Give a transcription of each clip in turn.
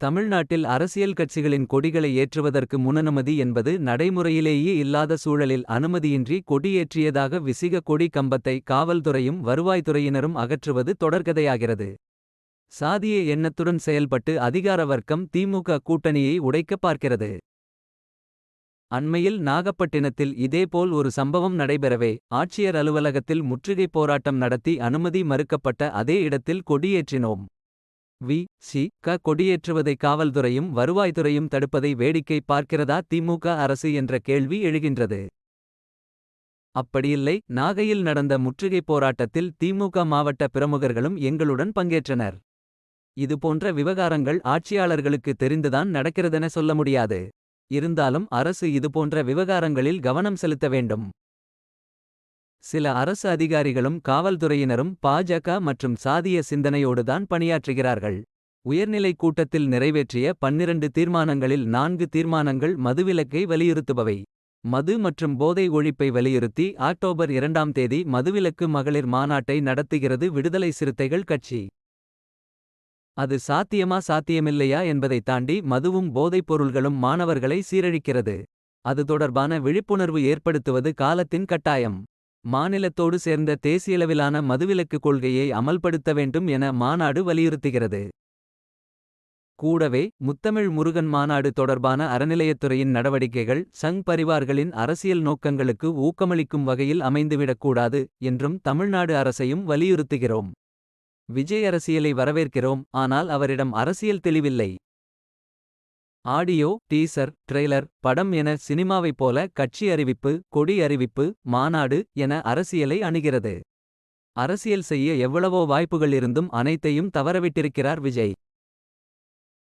தமிழ்நாட்டில் அரசியல் கட்சிகளின் கொடிகளை ஏற்றுவதற்கு முனனுமதி என்பது நடைமுறையிலேயே இல்லாத சூழலில் அனுமதியின்றி கொடியேற்றியதாக விசிக கொடி கம்பத்தை காவல்துறையும் வருவாய்த்துறையினரும் அகற்றுவது தொடர்கதையாகிறது. சாதிய எண்ணத்துடன் செயல்பட்டு அதிகார வர்க்கம் திமுக கூட்டணியை உடைக்கப் பார்க்கிறது. அண்மையில் நாகப்பட்டினத்தில் இதேபோல் ஒரு சம்பவம் நடைபெறவே ஆட்சியர் அலுவலகத்தில் முற்றுகைப் போராட்டம் நடத்தி அனுமதி மறுக்கப்பட்ட அதே இடத்தில் கொடியேற்றினோம். வி. சி. க கொடியேற்றுவதை காவல்துறையும் வருவாய்த்துறையும் தடுப்பதை வேடிக்கை பார்க்கிறதா திமுக அரசு என்ற கேள்வி எழுகின்றது. அப்படியில்லை நாகையில் நடந்த முற்றுகைப் போராட்டத்தில் திமுக மாவட்ட பிரமுகர்களும் எங்களுடன் பங்கேற்றனர். இதுபோன்ற விவகாரங்கள் ஆட்சியாளர்களுக்கு தெரிந்துதான் நடக்கிறதென சொல்ல முடியாது. இருந்தாலும் அரசு இதுபோன்ற விவகாரங்களில் கவனம் செலுத்த வேண்டும். சில அரசு அதிகாரிகளும் காவல்துறையினரும் பாஜக மற்றும் சாதிய சிந்தனையோடுதான் பணியாற்றுகிறார்கள். உயர்நிலை கூட்டத்தில் நிறைவேற்றிய பன்னிரண்டு தீர்மானங்களில் நான்கு தீர்மானங்கள் மதுவிலக்கை வலியுறுத்துபவை. மது மற்றும் போதை ஒழிப்பை வலியுறுத்தி அக்டோபர் இரண்டாம் தேதி மதுவிலக்கு மகளிர் மாநாட்டை நடத்துகிறது விடுதலை சிறுத்தைகள் கட்சி. அது சாத்தியமா சாத்தியமில்லையா என்பதைத் தாண்டி மதுவும் போதைப் பொருள்களும் மாணவர்களை சீரழிக்கிறது. அது தொடர்பான விழிப்புணர்வு ஏற்படுத்துவது காலத்தின் கட்டாயம். மாநிலத்தோடு சேர்ந்த தேசியளவிலான மதுவிலக்கு கொள்கையை அமல்படுத்த வேண்டும் என மாநாடு வலியுறுத்துகிறது. கூடவே முத்தமிழ் முருகன் மாநாடு தொடர்பான அறநிலையத்துறையின் நடவடிக்கைகள் சங் பரிவார்களின் அரசியல் நோக்கங்களுக்கு ஊக்கமளிக்கும் வகையில் அமைந்துவிடக்கூடாது என்றும் தமிழ்நாடு அரசையும் வலியுறுத்துகிறோம். விஜய் அரசியலை வரவேற்கிறோம் ஆனால் அவரிடம் அரசியல் தெளிவில்லை. ஆடியோ டீசர் ட்ரெய்லர் படம் என சினிமாவைப் போல கட்சி அறிவிப்பு கொடி அறிவிப்பு மாநாடு என அரசியலை அணுகிறது. அரசியல் செய்ய எவ்வளவோ வாய்ப்புகள் இருந்தும் அனைத்தையும் தவறவிட்டிருக்கிறார் விஜய்.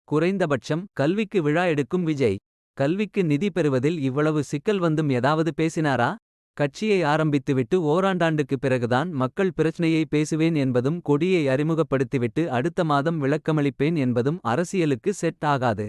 குறைந்தபட்சம் கல்விக்கு விழா எடுக்கும் விஜய். கல்விக்கு நிதி பெறுவதில் இவ்வளவு சிக்கல் வந்தும் ஏதாவது பேசினாரா. கட்சியை ஆரம்பித்துவிட்டு ஓராண்டாண்டுக்கு பிறகுதான் மக்கள் பிரச்சனையை பேசுவேன் என்பதும் கொடியை அறிமுகப்படுத்திவிட்டு அடுத்த மாதம் விளக்கமளிப்பேன் என்பதும் அரசியலுக்கு செட் ஆகாது.